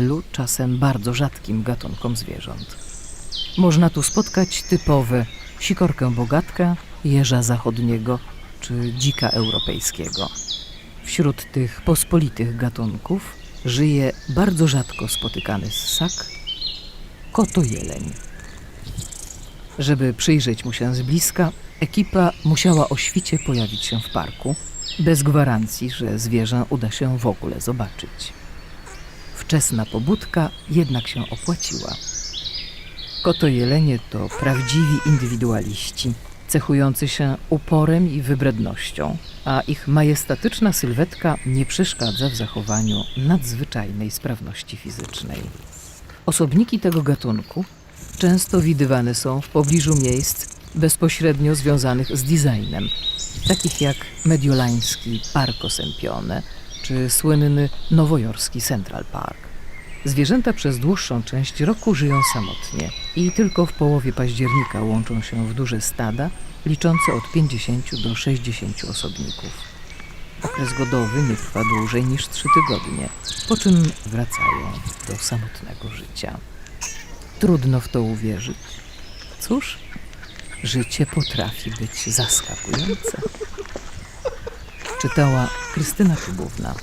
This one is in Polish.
wielu, czasem bardzo rzadkim gatunkom zwierząt. Można tu spotkać typowe sikorkę bogatka, jeża zachodniego czy dzika europejskiego. Wśród tych pospolitych gatunków żyje bardzo rzadko spotykany ssak, kotojeleń. Żeby przyjrzeć mu się z bliska, ekipa musiała o świcie pojawić się w parku, bez gwarancji, że zwierzę uda się w ogóle zobaczyć. Wczesna pobudka jednak się opłaciła. Kotojelenie to prawdziwi indywidualiści, cechujący się uporem i wybrednością, a ich majestatyczna sylwetka nie przeszkadza w zachowaniu nadzwyczajnej sprawności fizycznej. Osobniki tego gatunku często widywane są w pobliżu miejsc bezpośrednio związanych z designem, takich jak mediolański Parco Sempione czy słynny nowojorski Central Park. Zwierzęta przez dłuższą część roku żyją samotnie i tylko w połowie października łączą się w duże stada liczące od 50 do 60 osobników. Okres godowy nie trwa dłużej niż 3 tygodnie, po czym wracają do samotnego życia. Trudno w to uwierzyć. Cóż, życie potrafi być zaskakujące. Czytała Krystyna Czubówna.